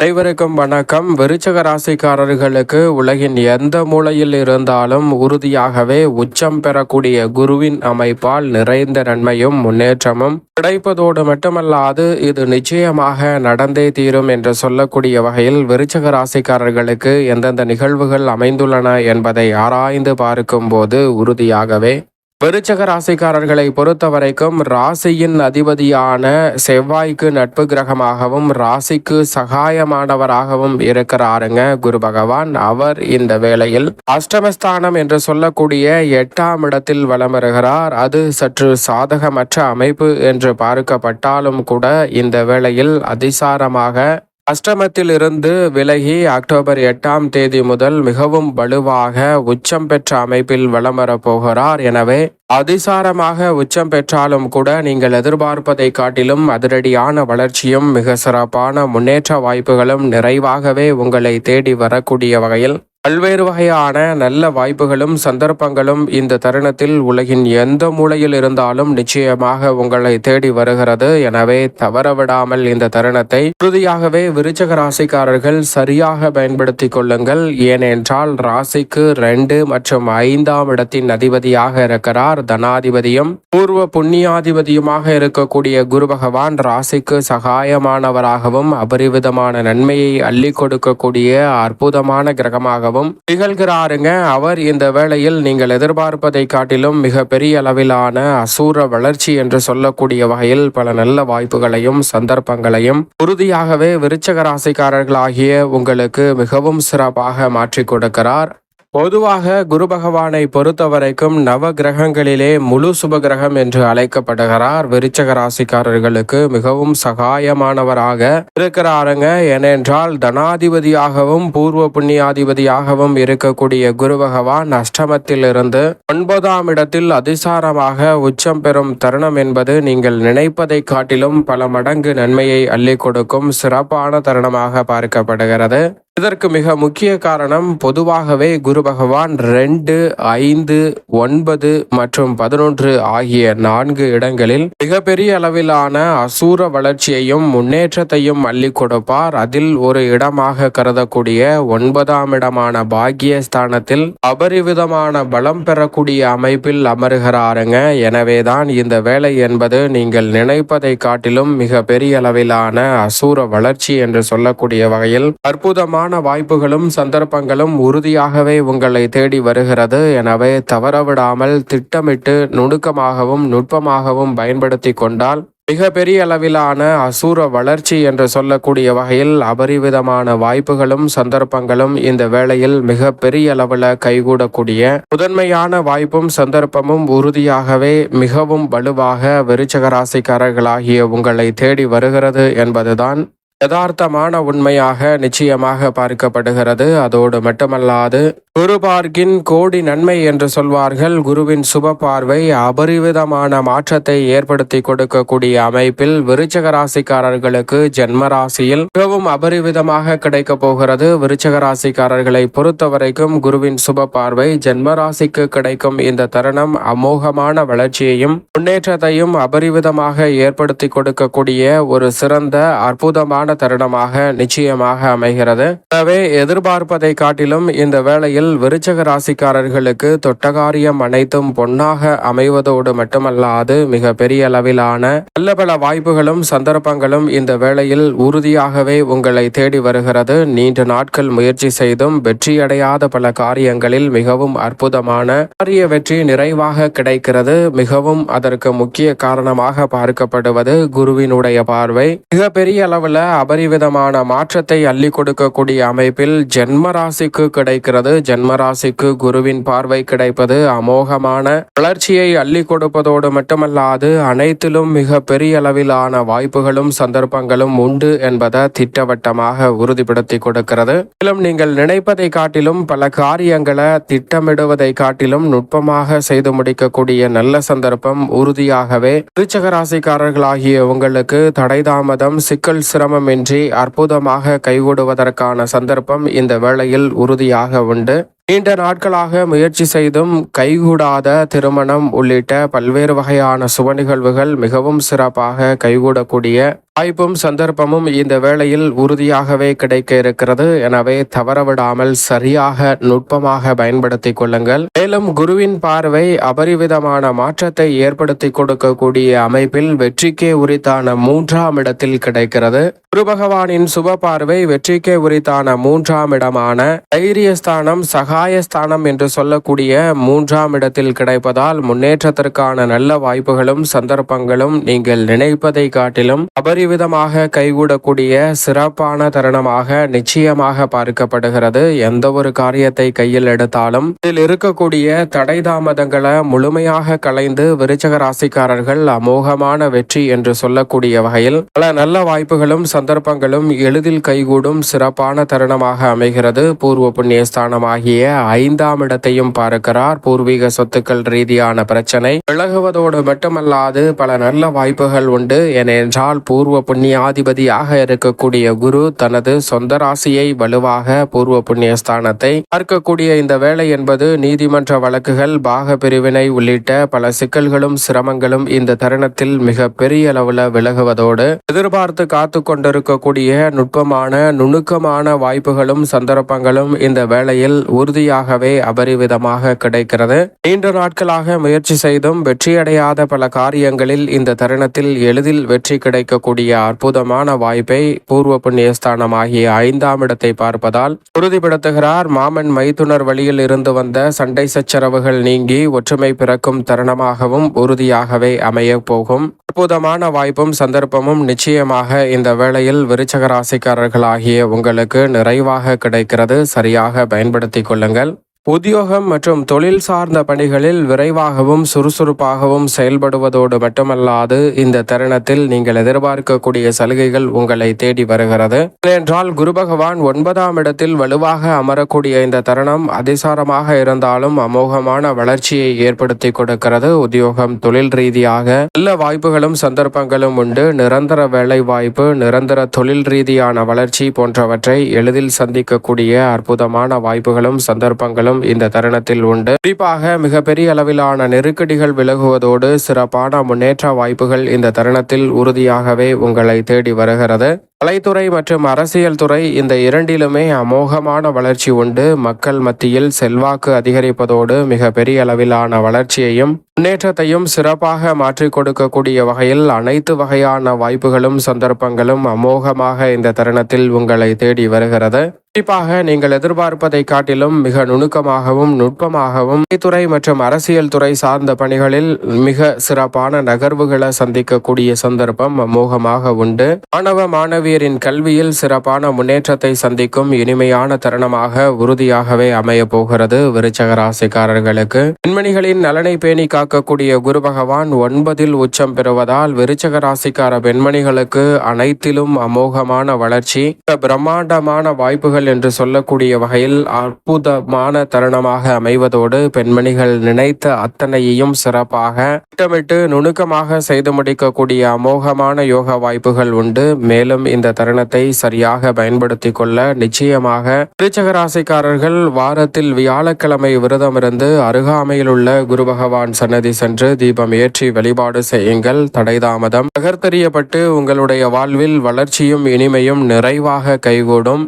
அனைவருக்கும் வணக்கம். விருச்சக ராசிக்காரர்களுக்கு உலகின் எந்த மூலையில் இருந்தாலும் உறுதியாகவே உச்சம் பெறக்கூடிய குருவின் அமைப்பால் நிறைந்த நன்மையும் முன்னேற்றமும் கிடைப்பதோடு மட்டுமல்லாது இது நிச்சயமாக நடந்தே தீரும் என்று சொல்லக்கூடிய வகையில் விருச்சக ராசிக்காரர்களுக்கு எந்தெந்த நிகழ்வுகள் அமைந்துள்ளன என்பதை ஆராய்ந்து பார்க்கும்போது உறுதியாகவே விருச்சக ராசிக்காரர்களை பொறுத்த வரைக்கும் ராசியின் அதிபதியான செவ்வாய்க்கு நட்பு கிரகமாகவும் ராசிக்கு சகாயமானவராகவும் இருக்கிறாருங்க குரு பகவான். அவர் இந்த வேளையில் அஷ்டமஸ்தானம் என்று சொல்லக்கூடிய எட்டாம் இடத்தில் வலம் வருகிறார். அது சற்று சாதகமற்ற அமைப்பு என்று பார்க்கப்பட்டாலும் கூட இந்த வேளையில் அதிசாரமாக அஷ்டமத்தில் இருந்து விலகி அக்டோபர் எட்டாம் தேதி முதல் மிகவும் வலுவாக உச்சம் பெற்ற அமைப்பில் வலம் வரப்போகிறார் எனவே அதிசாரமாக உச்சம் பெற்றாலும் கூட நீங்கள் எதிர்பார்ப்பதை காட்டிலும் அதிரடியான வளர்ச்சியும் மிக சிறப்பான முன்னேற்ற வாய்ப்புகளும் நிறைவாகவே உங்களை தேடி வரக்கூடிய வகையில் பல்வேறு வகையான நல்ல வாய்ப்புகளும் சந்தர்ப்பங்களும் இந்த தருணத்தில் உலகின் எந்த மூலையில் இருந்தாலும் நிச்சயமாக உங்களை தேடி வருகிறது. எனவே தவறவிடாமல் இந்த தருணத்தை உறுதியாகவே விருச்சக ராசிக்காரர்கள் சரியாக பயன்படுத்திக் கொள்ளுங்கள். ஏனென்றால் ராசிக்கு ரெண்டு மற்றும் ஐந்தாம் இடத்தின் அதிபதியாக இருக்கிறார் தனாதிபதியும் பூர்வ புண்ணியாதிபதியுமாக இருக்கக்கூடிய குரு பகவான் ராசிக்கு சகாயமானவராகவும் அபரிவிதமான நன்மையை அள்ளி கொடுக்கக்கூடிய அற்புதமான கிரகமாக கிரகமாகவும் திகழ்கிறாருங்க அவர் இந்த வேளையில் நீங்கள் எதிர்பார்ப்பதை காட்டிலும் மிக பெரிய அளவிலான அசூர வளர்ச்சி என்று சொல்லக்கூடிய வகையில் பல நல்ல வாய்ப்புகளையும் சந்தர்ப்பங்களையும் உறுதியாகவே விருச்சக ராசிக்காரர்களாகிய உங்களுக்கு மிகவும் சிறப்பாக மாற்றிக் கொடுக்கிறார். பொதுவாக குரு பகவானை பொறுத்த வரைக்கும் நவ கிரகங்களிலே முழு சுப கிரகம் என்று அழைக்கப்படுகிறார். விருச்சக ராசிக்காரர்களுக்கு மிகவும் சகாயமானவராக இருக்கிறாருங்க. ஏனென்றால் தனாதிபதியாகவும் பூர்வ புண்ணியாதிபதியாகவும் இருக்கக்கூடிய குரு பகவான் அஷ்டமத்தில் இருந்து ஒன்பதாம் இடத்தில் அதிசாரமாக உச்சம் பெறும் தருணம் என்பது நீங்கள் நினைப்பதை காட்டிலும் பல மடங்கு நன்மையை அள்ளி கொடுக்கும் சிறப்பான தருணமாக பார்க்கப்படுகிறது. இதற்கு மிக முக்கிய காரணம் பொதுவாகவே குரு பகவான் ரெண்டு ஐந்து ஒன்பது மற்றும் பதினொன்று ஆகிய நான்கு இடங்களில் மிகப்பெரிய அளவிலான அசூர வளர்ச்சியையும் முன்னேற்றத்தையும் அள்ளி கொடுப்பார். அதில் ஒரு இடமாக கருதக்கூடிய ஒன்பதாம் இடமான பாக்கியஸ்தானத்தில் அபரிவிதமான பலம் பெறக்கூடிய அமைப்பில் அமருகிறாருங்க. எனவேதான் இந்த வேலை என்பது நீங்கள் நினைப்பதை காட்டிலும் மிக பெரிய அளவிலான அசூர வளர்ச்சி என்று சொல்லக்கூடிய வகையில் அற்புதமான அற்புதமான வாய்ப்புகளும் சந்தர்ப்பங்களும் உறுதியாகவே உங்களை தேடி வருகிறது. எனவே தவறவிடாமல் திட்டமிட்டு நுணுக்கமாகவும் நுட்பமாகவும் பயன்படுத்தி கொண்டால் மிக பெரிய அளவிலான அசூர வளர்ச்சி என்று சொல்லக்கூடிய வகையில் அபரிவிதமான வாய்ப்புகளும் சந்தர்ப்பங்களும் இந்த வேளையில் மிக பெரிய அளவில் கைகூடக்கூடிய முதன்மையான வாய்ப்பும் சந்தர்ப்பமும் உறுதியாகவே மிகவும் வலுவாக விருச்சக ராசிக்காரர்களாகிய உங்களை தேடி வருகிறது என்பதுதான் யதார்த்தமான உண்மையாக நிச்சயமாக பார்க்கப்படுகிறது. அதோடு மட்டுமல்லாது குரு பார்க்கின் கோடி நன்மை என்று சொல்வார்கள். குருவின் சுப பார்வை அபரிவிதமான மாற்றத்தை ஏற்படுத்தி கொடுக்கக்கூடிய அமைப்பில் விருச்சக ராசிக்காரர்களுக்கு ஜென்ம ராசியில் மிகவும் அபரிவிதமாக கிடைக்க போகிறது. விருச்சக ராசிக்காரர்களை பொறுத்த வரைக்கும் குருவின் சுப பார்வை ஜென்ம ராசிக்கு கிடைக்கும். இந்த தருணம் அமோகமான வளர்ச்சியையும் முன்னேற்றத்தையும் அபரிவிதமாக ஏற்படுத்தி கொடுக்கக்கூடிய ஒரு சிறந்த அற்புதமான முக்கியமான தருணமாக நிச்சயமாக அமைகிறது. எனவே எதிர்பார்ப்பதை காட்டிலும் இந்த வேளையில் விருச்சக ராசிக்காரர்களுக்கு தொட்டகாரியம் அனைத்தும் பொன்னாக அமைவதோடு மட்டுமல்லாது மிக பெரிய அளவிலான நல்ல பல வாய்ப்புகளும் சந்தர்ப்பங்களும் இந்த வேளையில் உறுதியாகவே உங்களை தேடி வருகிறது. நீண்ட நாட்கள் முயற்சி செய்தும் வெற்றியடையாத பல காரியங்களில் மிகவும் அற்புதமான காரிய வெற்றி நிறைவாக கிடைக்கிறது. மிகவும் அதற்கு முக்கிய காரணமாக பார்க்கப்படுவது குருவினுடைய பார்வை. மிக பெரிய அளவுல அபரிவிதமான மாற்றத்தை அள்ளி கொடுக்கக்கூடிய அமைப்பில் ஜென்மராசிக்கு கிடைக்கிறது. ஜென்மராசிக்கு குருவின் பார்வை கிடைப்பது அமோகமான வளர்ச்சியை அள்ளி கொடுப்பதோடு மட்டுமல்லாது அனைத்திலும் மிக பெரிய அளவிலான வாய்ப்புகளும் சந்தர்ப்பங்களும் உண்டு என்பதை திட்டவட்டமாக உறுதிப்படுத்தி கொடுக்கிறது. மேலும் நீங்கள் நினைப்பதை காட்டிலும் பல காரியங்களை திட்டமிடுவதை காட்டிலும் நுட்பமாக செய்து முடிக்கக்கூடிய நல்ல சந்தர்ப்பம் உறுதியாகவே. திருச்சக ராசிக்காரர்களாகிய உங்களுக்கு தடை தாமதம் சிக்கல் சிரமமின்றி அற்புதமாக கைகூடுவதற்கான சந்தர்ப்பம் இந்த வேளையில் உறுதியாக உண்டு. நீண்ட நாட்களாக முயற்சி செய்தும் கைகூடாத திருமணம் உள்ளிட்ட பல்வேறு வகையான சுப நிகழ்வுகள் மிகவும் சிறப்பாக கைகூடக்கூடிய வாய்ப்பும் சந்தர்ப்பமும் இந்த வேளையில் உறுதியாகவே கிடைக்க இருக்கிறது. எனவே தவறவிடாமல் சரியாக நுட்பமாக பயன்படுத்திக் கொள்ளுங்கள். மேலும் குருவின் பார்வை அபரிவிதமான மாற்றத்தை ஏற்படுத்தி கொடுக்கக்கூடிய அமைப்பில் வெற்றிக்கே உரித்தான மூன்றாம் இடத்தில் கிடைக்கிறது. குரு பகவானின் சுப பார்வை வெற்றிக்கே உரித்தான மூன்றாம் இடமான தைரியஸ்தானம் சகாயஸ்தானம் என்று சொல்லக்கூடிய மூன்றாம் இடத்தில் கிடைப்பதால் முன்னேற்றத்திற்கான நல்ல வாய்ப்புகளும் சந்தர்ப்பங்களும் நீங்கள் நினைப்பதை காட்டிலும் அபரிவிதமாக கைகூடக்கூடிய சிறப்பான தருணமாக நிச்சயமாக பார்க்கப்படுகிறது. எந்த ஒரு காரியத்தை கையில் எடுத்தாலும் இதில் இருக்கக்கூடிய தடை தாமதங்களை முழுமையாக கலைந்து விருச்சக ராசிக்காரர்கள் அமோகமான வெற்றி என்று சொல்லக்கூடிய வகையில் பல நல்ல வாய்ப்புகளும் சந்தர்ப்பங்களும் எளிதில் கைகூடும் சிறப்பான தருணமாக அமைகிறது. பூர்வ புண்ணியஸ்தானமாகிய ஐந்தாம் இடத்தையும் பார்க்கிறார். பூர்வீக சொத்துக்கள் ரீதியான பிரச்சனை. விலகுவதோடு மட்டுமல்லாது பல நல்ல வாய்ப்புகள் உண்டு. ஏனென்றால் பூர்வ புண்ணியாதிபதியாக இருக்கக்கூடிய குரு தனது சொந்த ராசியை வலுவாக பூர்வ புண்ணிய ஸ்தானத்தை பார்க்கக்கூடிய இந்த வேலை என்பது நீதிமன்ற வழக்குகள் பாக பிரிவினை உள்ளிட்ட பல சிக்கல்களும் சிரமங்களும் இந்த தருணத்தில் மிக பெரிய அளவுல விலகுவதோடு எதிர்பார்த்து காத்து கொண்டிருக்கக்கூடிய நுட்பமான நுணுக்கமான வாய்ப்புகளும் சந்தர்ப்பங்களும் இந்த வேளையில் உறுதியாகவே அபரிவிதமாக கிடைக்கிறது. நீண்ட நாட்களாக முயற்சி செய்தும் வெற்றியடையாத பல காரியங்களில் இந்த தருணத்தில் எளிதில் வெற்றி கிடைக்கக்கூடிய அற்புதமான வாய்ப்பை பூர்வ புண்ணியஸ்தானம் ஆகிய ஐந்தாம் இடத்தை பார்ப்பதால் உறுதிப்படுத்துகிறார். மாமன் மைத்துனர் வழியில் இருந்து வந்த சண்டை சச்சரவுகள் நீங்கி ஒற்றுமை பிறக்கும் தருணமாகவும் உறுதியாகவே அமைய போகும். அற்புதமான வாய்ப்பும் சந்தர்ப்பமும் நிச்சயமாக இந்த வேளையில் விருச்சக ராசிக்காரர்களாகிய உங்களுக்கு நிறைவாக கிடைக்கிறது. சரியாக பயன்படுத்திக் கொள்ளுங்கள். உத்தியோகம் மற்றும் தொழில் சார்ந்த பணிகளில் விரைவாகவும் சுறுசுறுப்பாகவும் செயல்படுவதோடு மட்டுமல்லாது இந்த தருணத்தில் நீங்கள் எதிர்பார்க்கக்கூடிய சலுகைகள் உங்களை தேடி வருகிறது. ஏனென்றால் குரு பகவான் ஒன்பதாம் இடத்தில் வலுவாக அமரக்கூடிய இந்த தருணம் அதிசாரமாக இருந்தாலும் அமோகமான வளர்ச்சியை ஏற்படுத்தி கொடுக்கிறது. உத்தியோகம் தொழில் ரீதியாக நல்ல வாய்ப்புகளும் சந்தர்ப்பங்களும் உண்டு. நிரந்தர வேலை வாய்ப்பு நிரந்தர தொழில் ரீதியான வளர்ச்சி போன்றவற்றை எளிதில் சந்திக்கக்கூடிய அற்புதமான வாய்ப்புகளும் சந்தர்ப்பங்களும் இந்த தருணத்தில் உண்டு. குறிப்பாக மிகப்பெரிய அளவிலான நெருக்கடிகள் விலகுவதோடு சிறப்பான முன்னேற்ற வாய்ப்புகள் இந்த தருணத்தில் உறுதியாகவே உங்களை தேடி வருகிறது. கலைத்துறை மற்றும் அரசியல் துறை இந்த இரண்டிலுமே அமோகமான வளர்ச்சி உண்டு. மக்கள் மத்தியில் செல்வாக்கு அதிகரிப்பதோடு மிக பெரிய அளவிலான வளர்ச்சியையும் முன்னேற்றத்தையும் சிறப்பாக மாற்றிக் கொடுக்கக்கூடிய வகையில் அனைத்து வகையான வாய்ப்புகளும் சந்தர்ப்பங்களும் அமோகமாக இந்த தருணத்தில் உங்களை தேடி வருகிறது. குறிப்பாக நீங்கள் எதிர்பார்ப்பதை காட்டிலும் மிக நுணுக்கமாகவும் நுட்பமாகவும் துறை மற்றும் அரசியல் துறை சார்ந்த பணிகளில் மிக சிறப்பான நகர்வுகளை சந்திக்கக்கூடிய சந்தர்ப்பம் அமோகமாக உண்டு. மாணவ மாணவியரின் கல்வியில் சிறப்பான முன்னேற்றத்தை சந்திக்கும் இனிமையான தருணமாக உறுதியாகவே அமைய போகிறது விருச்சக ராசிக்காரர்களுக்கு பெண்மணிகளின் நலனை பேணி காக்கக்கூடிய குரு பகவான் ஒன்பதில் உச்சம் பெறுவதால் விருச்சக ராசிக்கார பெண்மணிகளுக்கு அனைத்திலும் அமோகமான வளர்ச்சி. பிரம்மாண்டமான வாய்ப்புகள் என்று சொல்லக்கூடிய வகையில் அற்புதமான தருணமாக அமைவதோடு பெண்மணிகள் நினைத்த அத்தனையையும் சிறப்பாக திட்டமிட்டு நுணுக்கமாக செய்து முடிக்கக்கூடிய அமோகமான யோக வாய்ப்புகள் உண்டு. மேலும் இந்த தருணத்தை சரியாக பயன்படுத்தி கொள்ள நிச்சயமாக திருச்சகராசிக்காரர்கள் வாரத்தில் வியாழக்கிழமை விரதமிருந்து அருகாமையில் உள்ள குரு பகவான் சன்னதி சென்று தீபம் ஏற்றி வழிபாடு செய்யுங்கள். தடைதாமதம் நகர்த்தறியப்பட்டு உங்களுடைய வாழ்வில் வளர்ச்சியும் இனிமையும் நிறைவாக கைகூடும்.